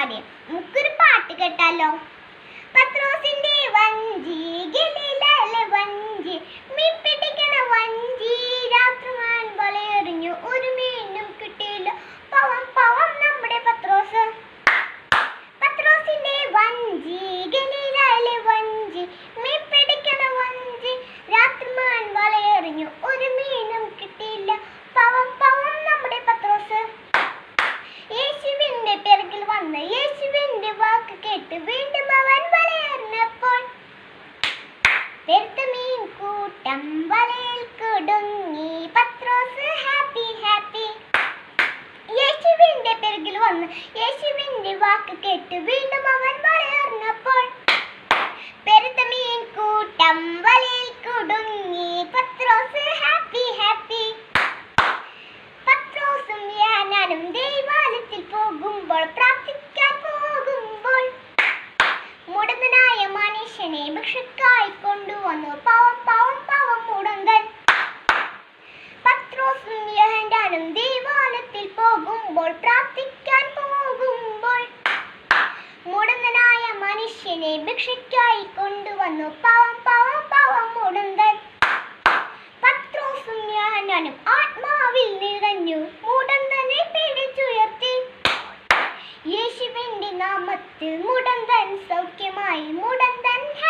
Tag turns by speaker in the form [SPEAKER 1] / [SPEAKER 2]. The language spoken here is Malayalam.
[SPEAKER 1] മതി. നമുക്കൊരു പാട്ട് കേട്ടാലോ? പത്രോസിന്റെ വഞ്ചി കേട്ട് വീണ്ടും അവൻ വലയെറിഞ്ഞപ്പോൾ പെരുത്ത മീൻ കൂട്ടം വലയിൽ കുടുങ്ങി. Pathros happy happy. യേശുവിന്റെ പെരുകിൽ വന്ന് യേശുവിന്റെ വാക്ക് കേട്ട് വീണ്ടും അവൻ വലയെറിഞ്ഞപ്പോൾ പെരുത്ത കൂട്ടം വലയിൽ കുടുങ്ങി. Pathros happy happy. പത്രോസും യാനാനും ദൈവാലയത്തിൽ പോകുമ്പോൾ പ്രാർത്ഥിക്കാൻ പോകുമ്പോൾ മുടന്തനായ മനുഷ്യനെ ഭിക്ഷക്കായി കൊണ്ടുവന്നു. പാവം പാവം പാവം മുടന്തൻ. പത്രോസും യഹൻഡാനും ദൈവാലയത്തിൽ പോകുമ്പോൾ പ്രാർത്ഥിക്കാൻ പോകുമ്പോൾ മുടന്തനായ മനുഷ്യനെ ഭിക്ഷയ്ക്കായി കൊണ്ടുവന്നു. പാവം പാവം പാവം മുടന്തൻ. പത്രോസും യഹൻഡാനും ആത്മാവിൽ നിറഞ്ഞു. മുടന്തനെ നാമത്തിൽ മുടന്തൻ സൗഖ്യമായി മുടന്തൻ ഹാപ്പി ഹാപ്പി പത്രോസും യോഹന്നാനും ആത്മാ